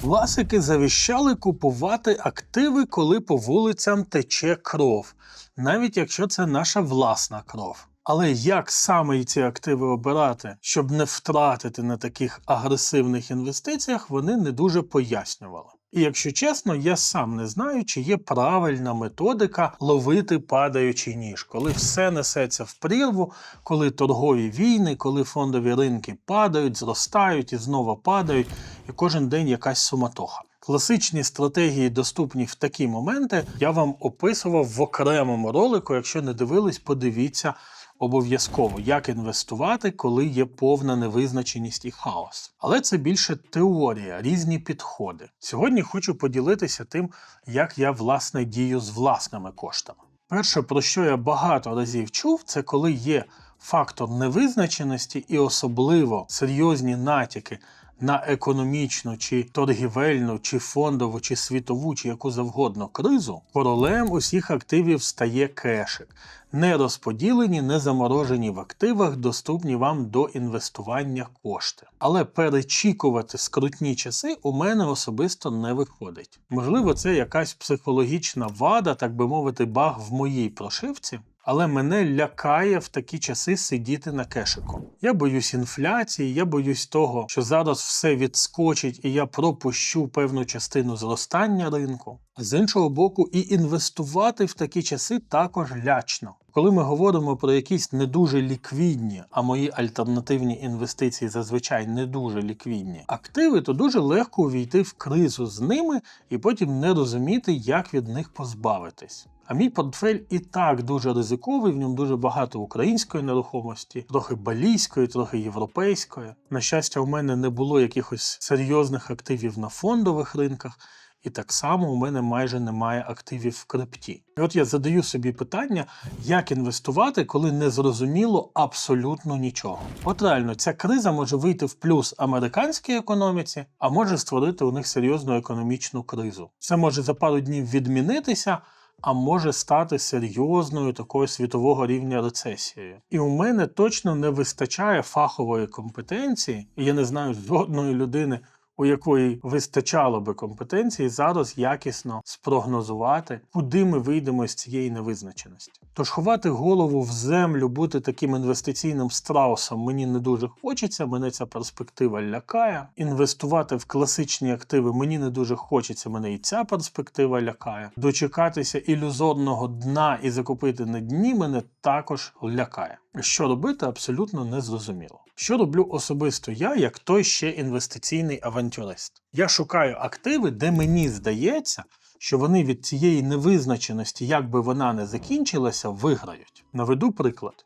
Класики завіщали купувати активи, коли по вулицям тече кров, навіть якщо це наша власна кров. Але як саме ці активи обирати, щоб не втратити на таких агресивних інвестиціях, вони не дуже пояснювали. І якщо чесно, я сам не знаю, чи є правильна методика ловити падаючий ніж, коли все несеться в прірву, коли торгові війни, коли фондові ринки падають, зростають і знову падають, і кожен день якась суматоха. Класичні стратегії, доступні в такі моменти, я вам описував в окремому ролику. Якщо не дивились, подивіться обов'язково, як інвестувати, коли є повна невизначеність і хаос. Але це більше теорія, різні підходи. Сьогодні хочу поділитися тим, як я власне дію з власними коштами. Перше, про що я багато разів чув, це коли є фактор невизначеності і особливо серйозні натяки на економічну, чи торгівельну, чи фондову, чи світову, чи яку завгодно кризу, королем усіх активів стає кешик. Не розподілені, не заморожені в активах, доступні вам до інвестування кошти. Але перечікувати скрутні часи у мене особисто не виходить. Можливо, це якась психологічна вада, так би мовити, баг в моїй прошивці. Але мене лякає в такі часи сидіти на кешику. Я боюсь інфляції, я боюсь того, що зараз все відскочить і я пропущу певну частину зростання ринку. З іншого боку, і інвестувати в такі часи також лячно. Коли ми говоримо про якісь не дуже ліквідні, а мої альтернативні інвестиції зазвичай не дуже ліквідні активи, то дуже легко увійти в кризу з ними і потім не розуміти, як від них позбавитись. А мій портфель і так дуже ризиковий, в ньому дуже багато української нерухомості, трохи балійської, трохи європейської. На щастя, у мене не було якихось серйозних активів на фондових ринках. І так само у мене майже немає активів в крипті. І от я задаю собі питання, як інвестувати, коли не зрозуміло абсолютно нічого. От реально, ця криза може вийти в плюс американській економіці, а може створити у них серйозну економічну кризу. Це може за пару днів відмінитися. А може стати серйозною такою світового рівня рецесією. І у мене точно не вистачає фахової компетенції, і я не знаю жодної людини, у якої вистачало би компетенції зараз якісно спрогнозувати, куди ми вийдемо з цієї невизначеності. Тож ховати голову в землю, бути таким інвестиційним страусом мені не дуже хочеться. Мене ця перспектива лякає. Інвестувати в класичні активи мені не дуже хочеться. Мене і ця перспектива лякає. Дочекатися ілюзорного дна і закупити на дні мене також лякає. Що робити, абсолютно не зрозуміло. Що роблю особисто я, як той ще інвестиційний авантюрист? Я шукаю активи, де мені здається, що вони від цієї невизначеності, як би вона не закінчилася, виграють. Наведу приклад.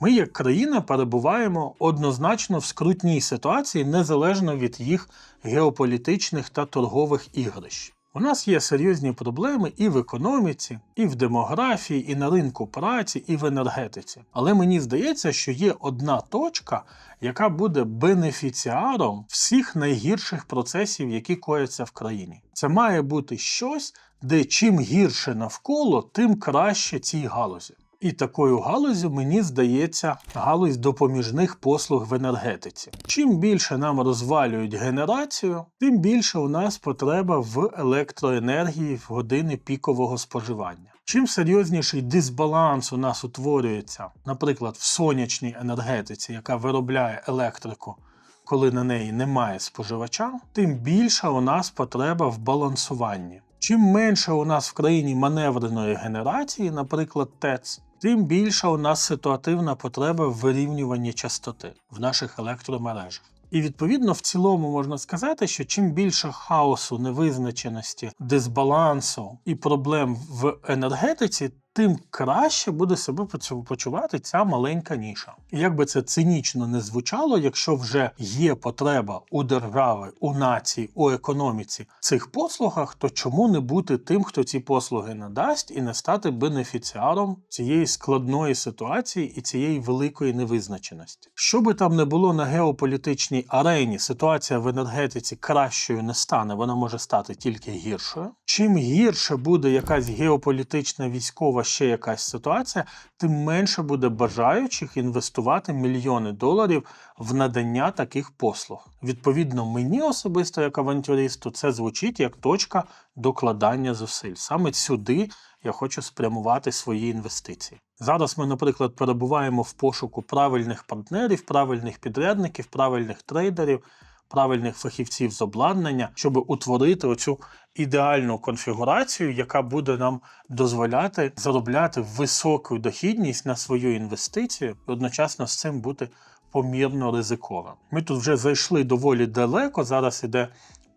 Ми, як країна, перебуваємо однозначно в скрутній ситуації незалежно від їх геополітичних та торгових ігрищ. У нас є серйозні проблеми і в економіці, і в демографії, і на ринку праці, і в енергетиці. Але мені здається, що є одна точка, яка буде бенефіціаром всіх найгірших процесів, які кояться в країні. Це має бути щось, де чим гірше навколо, тим краще цій галузі. І такою галузю, мені здається, галузь допоміжних послуг в енергетиці. Чим більше нам розвалюють генерацію, тим більше у нас потреба в електроенергії в години пікового споживання. Чим серйозніший дисбаланс у нас утворюється, наприклад, в сонячній енергетиці, яка виробляє електрику, коли на неї немає споживача, тим більша у нас потреба в балансуванні. Чим менше у нас в країні маневреної генерації, наприклад, ТЕЦ, тим більша у нас ситуативна потреба в вирівнюванні частоти в наших електромережах. І відповідно в цілому можна сказати, що чим більше хаосу, невизначеності, дисбалансу і проблем в енергетиці, тим краще буде себе почувати ця маленька ніша. І як би це цинічно не звучало, якщо вже є потреба у держави, у нації, у економіці цих послугах, то чому не бути тим, хто ці послуги надасть, і не стати бенефіціаром цієї складної ситуації і цієї великої невизначеності? Що би там не було на геополітичній арені, ситуація в енергетиці кращою не стане, вона може стати тільки гіршою. Чим гірше буде якась геополітична військова ще якась ситуація, тим менше буде бажаючих інвестувати мільйони доларів в надання таких послуг. Відповідно, мені особисто, як авантюристу, це звучить як точка докладання зусиль. Саме сюди я хочу спрямувати свої інвестиції. Зараз ми, наприклад, перебуваємо в пошуку правильних партнерів, правильних підрядників, правильних трейдерів, правильних фахівців з обладнання, щоб утворити оцю ідеальну конфігурацію, яка буде нам дозволяти заробляти високу дохідність на свою інвестицію, і одночасно з цим бути помірно ризиковим. Ми тут вже зайшли доволі далеко. Зараз іде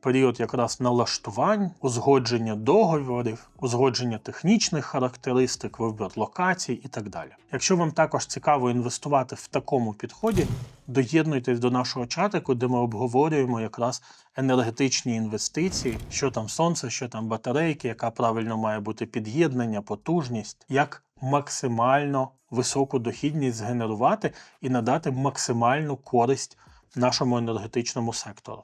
період якраз налаштувань, узгодження договорів, узгодження технічних характеристик, вибір локацій і так далі. Якщо вам також цікаво інвестувати в такому підході, доєднуйтесь до нашого чатику, де ми обговорюємо якраз енергетичні інвестиції, що там сонце, що там батарейки, яка правильно має бути під'єднання, потужність, як максимально високу дохідність згенерувати і надати максимальну користь нашому енергетичному сектору.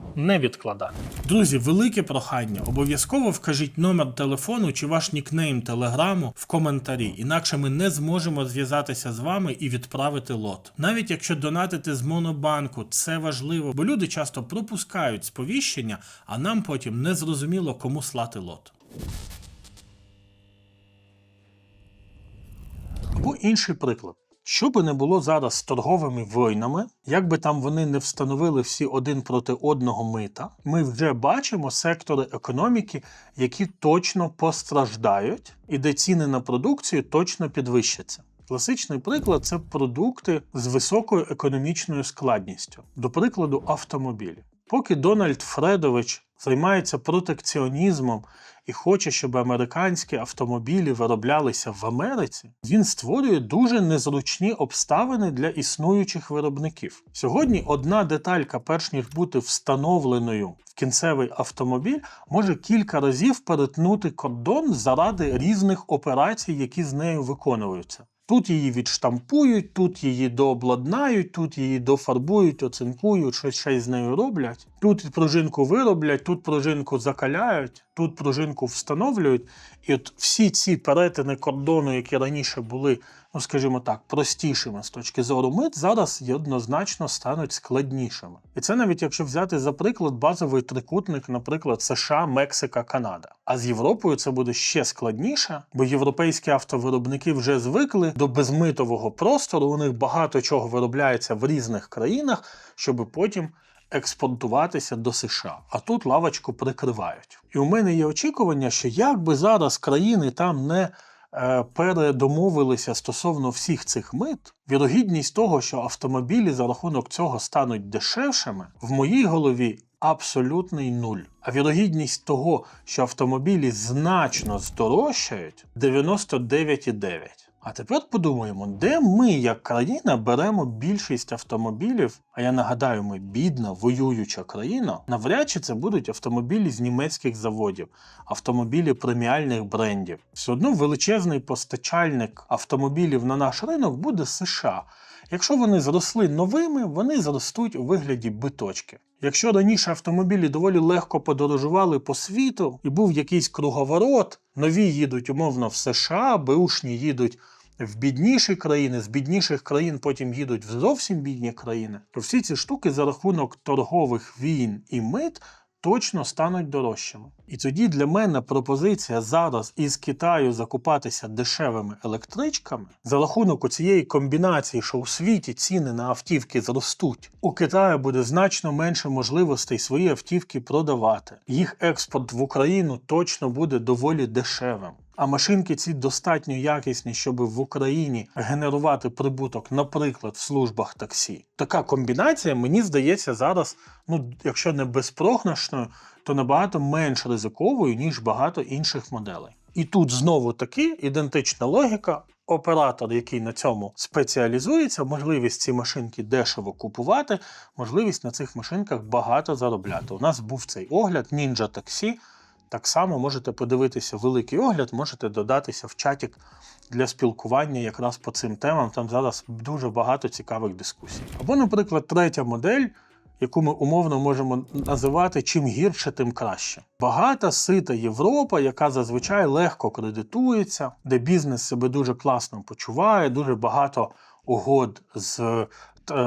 не відкладати. Друзі, велике прохання. Обов'язково вкажіть номер телефону чи ваш нікнейм телеграму в коментарі, інакше ми не зможемо зв'язатися з вами і відправити лот. Навіть якщо донатити з монобанку, це важливо, бо люди часто пропускають сповіщення, а нам потім не зрозуміло, кому слати лот. Або інший приклад. Що би не було зараз з торговими війнами, як би там вони не встановили всі один проти одного мита, ми вже бачимо сектори економіки, які точно постраждають, і де ціни на продукцію точно підвищаться. Класичний приклад це продукти з високою економічною складністю, до прикладу, автомобілі. Поки Дональд Фредович займається протекціонізмом і хоче, щоб американські автомобілі вироблялися в Америці, він створює дуже незручні обставини для існуючих виробників. Сьогодні одна деталька, перш ніж бути встановленою в кінцевий автомобіль, може кілька разів перетнути кордон заради різних операцій, які з нею виконуються. Тут її відштампують, тут її дообладнають, тут її дофарбують, оцинкують, щось ще й з нею роблять. Тут пружинку вироблять, тут пружинку закаляють, тут пружинку встановлюють. І от всі ці перетини кордону, які раніше були ну скажімо так, простішими з точки зору мит, зараз однозначно стануть складнішими. І це навіть якщо взяти за приклад базовий трикутник, наприклад, США, Мексика, Канада. А з Європою це буде ще складніше, бо європейські автовиробники вже звикли до безмитового простору. У них багато чого виробляється в різних країнах, щоб потім експортуватися до США. А тут лавочку прикривають. І у мене є очікування, що як би зараз країни там не е, передомовилися стосовно всіх цих мит, вірогідність того, що автомобілі за рахунок цього стануть дешевшими, в моїй голові абсолютний нуль. А вірогідність того, що автомобілі значно здорожчають 99,9. А тепер подумаємо, де ми, як країна, беремо більшість автомобілів. А я нагадаю, ми бідна, воююча країна. Навряд чи це будуть автомобілі з німецьких заводів, автомобілі преміальних брендів. Все одно величезний постачальник автомобілів на наш ринок буде США. Якщо вони зросли новими, вони зростуть у вигляді биточки. Якщо раніше автомобілі доволі легко подорожували по світу і був якийсь круговорот, нові їдуть умовно в США, Бушні їдуть в бідніші країни, з бідніших країн потім їдуть в зовсім бідні країни, то всі ці штуки за рахунок торгових війн і мит точно стануть дорожчими. І тоді для мене пропозиція зараз із Китаю закупатися дешевими електричками за рахунок цієї комбінації, що у світі ціни на автівки зростуть. У Китаю буде значно менше можливостей свої автівки продавати. Їх експорт в Україну точно буде доволі дешевим. А машинки ці достатньо якісні, щоб в Україні генерувати прибуток, наприклад, в службах таксі. Така комбінація, мені здається, зараз, ну якщо не безпрограшною, то набагато менш ризиковою, ніж багато інших моделей. І тут знову таки ідентична логіка. Оператор, який на цьому спеціалізується, можливість ці машинки дешево купувати, можливість на цих машинках багато заробляти. У нас був цей огляд Ninja Taxi. Так само можете подивитися великий огляд, можете додатися в чатік для спілкування якраз по цим темам. Там зараз дуже багато цікавих дискусій. Або, наприклад, третя модель, яку ми умовно можемо називати чим гірше, тим краще. Багата сита Європа, яка зазвичай легко кредитується, де бізнес себе дуже класно почуває, дуже багато угод з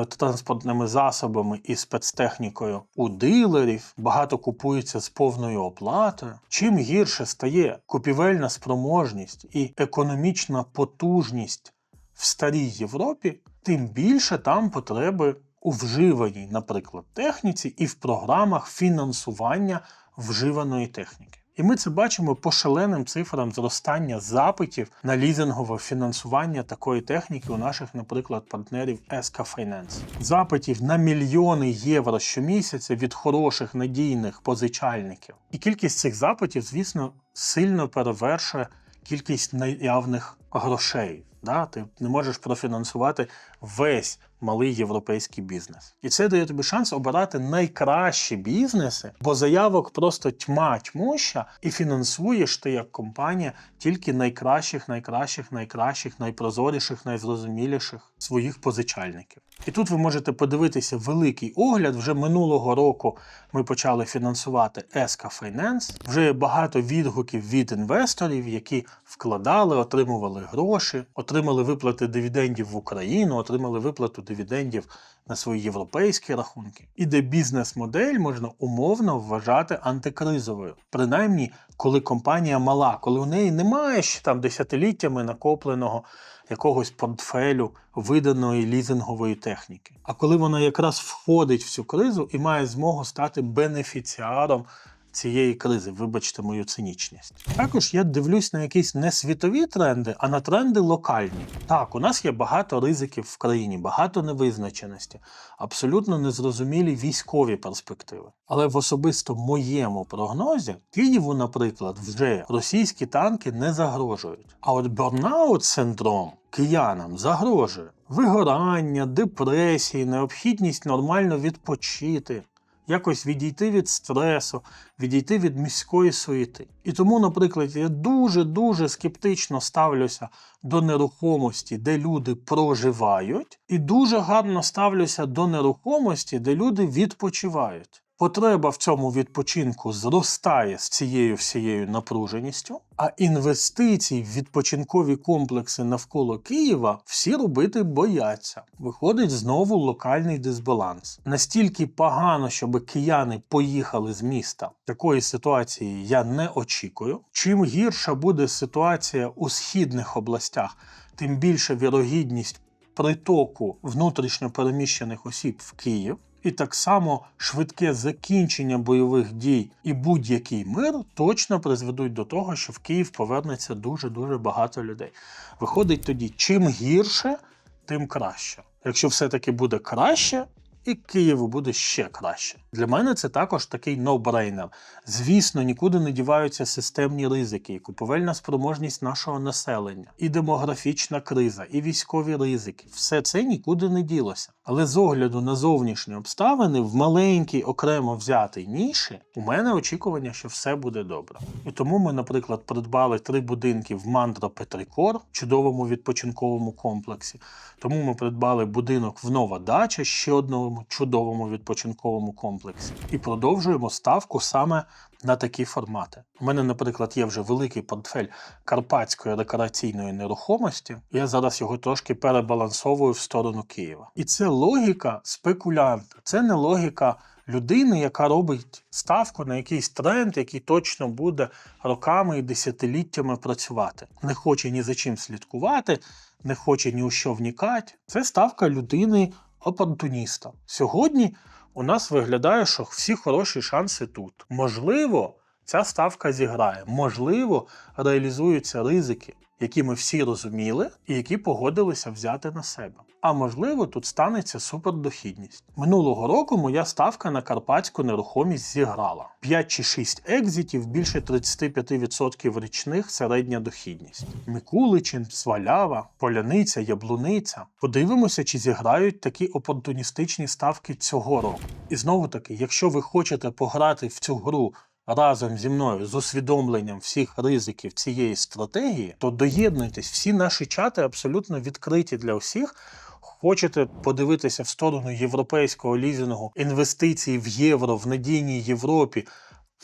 транспортними засобами і спецтехнікою у дилерів, багато купується з повною оплатою. Чим гірше стає купівельна спроможність і економічна потужність в старій Європі, тим більше там потреби у вживаній, наприклад, техніці і в програмах фінансування вживаної техніки. І ми це бачимо по шаленим цифрам зростання запитів на лізингове фінансування такої техніки у наших, наприклад, партнерів SK Finance. Запитів на мільйони євро щомісяця від хороших надійних позичальників. І кількість цих запитів, звісно, сильно перевершує кількість наявних грошей. Да? Ти не можеш профінансувати весь малий європейський бізнес. І це дає тобі шанс обирати найкращі бізнеси, бо заявок просто тьма тьмуща, і фінансуєш ти як компанія тільки найкращих, найкращих, найкращих, найпрозоріших, найзрозуміліших своїх позичальників. І тут ви можете подивитися великий огляд. Вже минулого року ми почали фінансувати SK Finance. Вже багато відгуків від інвесторів, які вкладали, отримували гроші, отримали виплати дивідендів в Україну, отримали виплату дивідендів на свої європейські рахунки. І де бізнес-модель можна умовно вважати антикризовою. Принаймні, коли компанія мала, коли у неї немає ще там десятиліттями накопленого якогось портфелю виданої лізингової техніки. А коли вона якраз входить в цю кризу і має змогу стати бенефіціаром цієї кризи, вибачте мою цинічність. Також я дивлюсь на якісь не світові тренди, а на тренди локальні. Так, у нас є багато ризиків в країні, багато невизначеності, абсолютно незрозумілі військові перспективи. Але в особисто моєму прогнозі Києву, наприклад, вже російські танки не загрожують. А от бернаут синдром киянам загрожує вигорання, депресії, необхідність нормально відпочити якось відійти від стресу, відійти від міської суєти. І тому, наприклад, я дуже-дуже скептично ставлюся до нерухомості, де люди проживають, і дуже гарно ставлюся до нерухомості, де люди відпочивають. Потреба в цьому відпочинку зростає з цією всією напруженістю, а інвестицій в відпочинкові комплекси навколо Києва всі робити бояться. Виходить знову локальний дисбаланс. Настільки погано, щоб кияни поїхали з міста. Такої ситуації я не очікую. Чим гірша буде ситуація у східних областях, тим більша вірогідність притоку внутрішньо переміщених осіб в Київ. І так само швидке закінчення бойових дій і будь-який мир точно призведуть до того, що в Київ повернеться дуже дуже багато людей. Виходить тоді, чим гірше, тим краще. Якщо все-таки буде краще, і Києву буде ще краще. Для мене це також такий no-brainer. Звісно, нікуди не діваються системні ризики, і купівельна спроможність нашого населення, і демографічна криза, і військові ризики. Все це нікуди не ділося. Але з огляду на зовнішні обставини в маленькій окремо взятій ніші у мене очікування, що все буде добре. І тому ми, наприклад, придбали три будинки в Мандра Петрикор, чудовому відпочинковому комплексі. Тому ми придбали будинок в Нова Дача, ще одному чудовому відпочинковому комплексі, і продовжуємо ставку саме на такі формати. У мене, наприклад, є вже великий портфель карпатської рекреаційної нерухомості. Я зараз його трошки перебалансовую в сторону Києва. І це логіка спекулянта, це не логіка. Людини, яка робить ставку на якийсь тренд, який точно буде роками і десятиліттями працювати, не хоче ні за чим слідкувати, не хоче ні у що вникати. Це ставка людини опортуніста. Сьогодні у нас виглядає, що всі хороші шанси тут. Можливо, ця ставка зіграє, можливо, реалізуються ризики, які ми всі розуміли і які погодилися взяти на себе. А можливо, тут станеться супердохідність. Минулого року моя ставка на карпатську нерухомість зіграла 5 чи 6 екзитів, більше 35% річних середня дохідність. Микуличин, Свалява, Поляниця, Яблуниця. Подивимося, чи зіграють такі опортуністичні ставки цього року. І знову таки, якщо ви хочете пограти в цю гру разом зі мною з усвідомленням всіх ризиків цієї стратегії, то доєднуйтесь. Всі наші чати абсолютно відкриті для усіх. Хочете подивитися в сторону європейського лізингу інвестицій в євро в надійній Європі,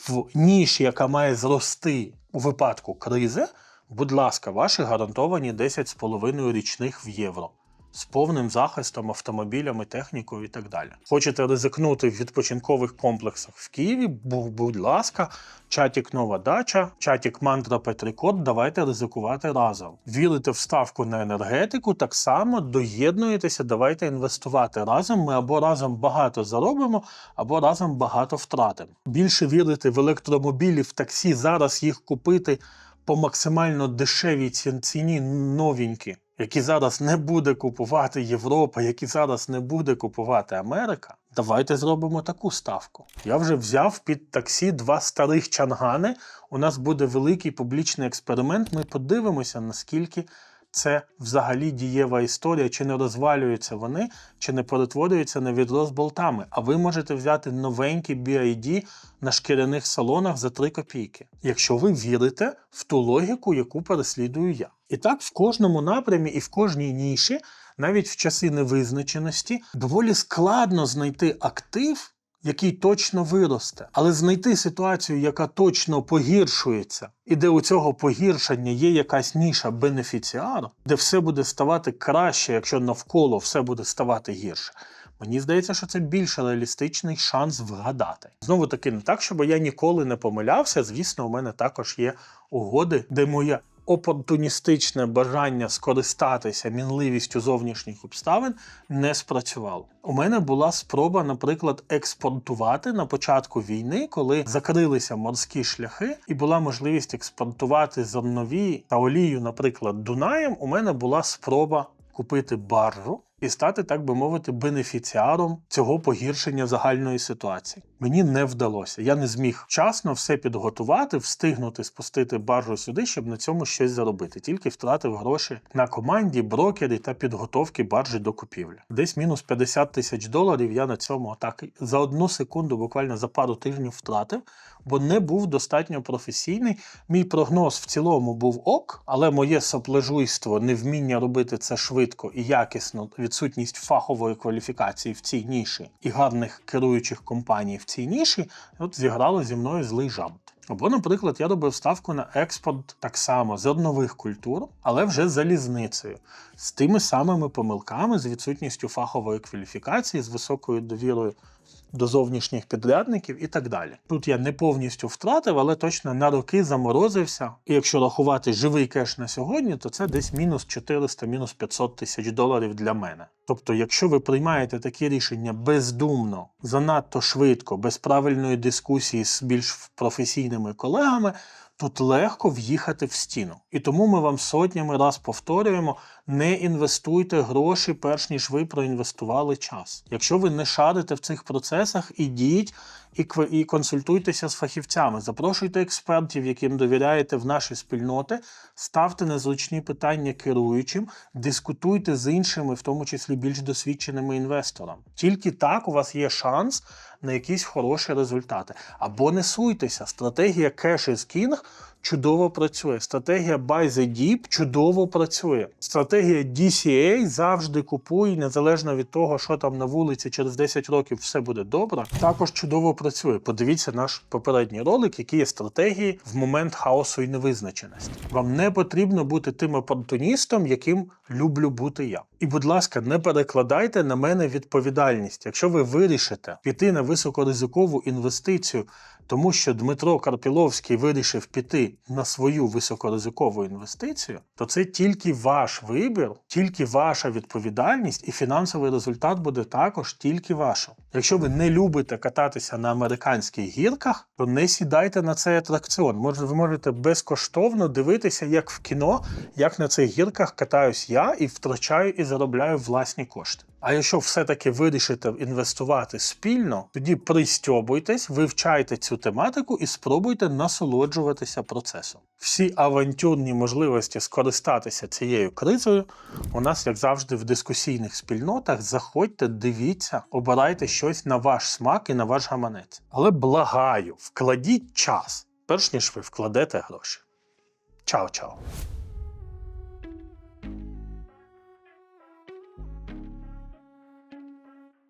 в ніші, яка має зрости у випадку кризи, будь ласка, ваші гарантовані 10,5 річних в євро. З повним захистом, автомобілями, технікою і так далі. Хочете ризикнути в відпочинкових комплексах в Києві? Будь ласка, чатік Нова Дача, чатік Мантра Петрикот, давайте ризикувати разом. Вірите в ставку на енергетику, так само доєднуєтеся, давайте інвестувати разом. Ми або разом багато заробимо, або разом багато втратимо. Більше вірити в електромобілі, в таксі, зараз їх купити по максимально дешевій ціні новенькі які зараз не буде купувати Європа, які зараз не буде купувати Америка, давайте зробимо таку ставку. Я вже взяв під таксі два старих чангани. У нас буде великий публічний експеримент. Ми подивимося, наскільки це взагалі дієва історія, чи не розвалюються вони, чи не перетворюються на відро з болтами. А ви можете взяти новенький BID на шкіряних салонах за 3 копійки, якщо ви вірите в ту логіку, яку переслідую я. І так в кожному напрямі і в кожній ніші, навіть в часи невизначеності, доволі складно знайти актив, який точно виросте, але знайти ситуацію, яка точно погіршується, і де у цього погіршення є якась ніша бенефіціар, де все буде ставати краще, якщо навколо все буде ставати гірше. Мені здається, що це більш реалістичний шанс вгадати. Знову таки, не так, щоб я ніколи не помилявся. Звісно, у мене також є угоди, де моє опортуністичне бажання скористатися мінливістю зовнішніх обставин не спрацювало. У мене була спроба, наприклад, експортувати на початку війни, коли закрилися морські шляхи, і була можливість експортувати зернові та олію, наприклад, Дунаєм. У мене була спроба купити баржу і стати, так би мовити, бенефіціаром цього погіршення загальної ситуації. Мені не вдалося. Я не зміг вчасно все підготувати, встигнути спустити баржу сюди, щоб на цьому щось заробити. Тільки втратив гроші на команді, брокері та підготовки баржі до купівлі. Десь мінус 50 тисяч доларів. Я на цьому так за одну секунду, буквально за пару тижнів втратив, бо не був достатньо професійний. Мій прогноз в цілому був ок, але моє соплежуйство, невміння робити це швидко і якісно від відсутність фахової кваліфікації в цій ніші і гарних керуючих компаній в цій ніші, от зіграло зі мною злий жарт. Або, наприклад, я робив ставку на експорт так само зернових культур, але вже залізницею, з тими самими помилками, з відсутністю фахової кваліфікації, з високою довірою до зовнішніх підрядників і так далі. Тут я не повністю втратив, але точно на роки заморозився. І якщо рахувати живий кеш на сьогодні, то це десь мінус 400, мінус 500 тисяч доларів для мене. Тобто, якщо ви приймаєте такі рішення бездумно, занадто швидко, без правильної дискусії з більш професійними колегами, тут легко в'їхати в стіну. І тому ми вам сотнями раз повторюємо: не інвестуйте гроші, перш ніж ви проінвестували час. Якщо ви не шарите в цих процесах, ідіть і, і консультуйтеся з фахівцями, запрошуйте експертів, яким довіряєте в наші спільноти, ставте незручні питання керуючим, дискутуйте з іншими, в тому числі більш досвідченими інвесторами. Тільки так у вас є шанс на якісь хороші результати. Або не суйтеся. Стратегія Cash is King чудово працює. Стратегія Buy the Deep чудово працює. Стратегія DCA завжди купуй, незалежно від того, що там на вулиці через 10 років все буде добре. Також чудово працює. Подивіться наш попередній ролик, які є стратегії в момент хаосу і невизначеності. Вам не потрібно бути тим опортуністом, яким люблю бути я. І, будь ласка, не перекладайте на мене відповідальність. Якщо ви вирішите піти на високоризикову інвестицію, тому що Дмитро Карпіловський вирішив піти на свою високоризикову інвестицію, то це тільки ваш вибір, тільки ваша відповідальність, і фінансовий результат буде також тільки вашим. Якщо ви не любите кататися на американських гірках, то не сідайте на цей атракціон. Може, ви можете безкоштовно дивитися, як в кіно, як на цих гірках катаюсь я і втрачаю і заробляю власні кошти. А якщо все-таки вирішите інвестувати спільно, тоді пристьобуйтесь, вивчайте цю тематику і спробуйте насолоджуватися процесом. Всі авантюрні можливості скористатися цією кризою у нас, як завжди, в дискусійних спільнотах. Заходьте, дивіться, обирайте щось на ваш смак і на ваш гаманець. Але благаю, вкладіть час, перш ніж ви вкладете гроші. Чао-чао!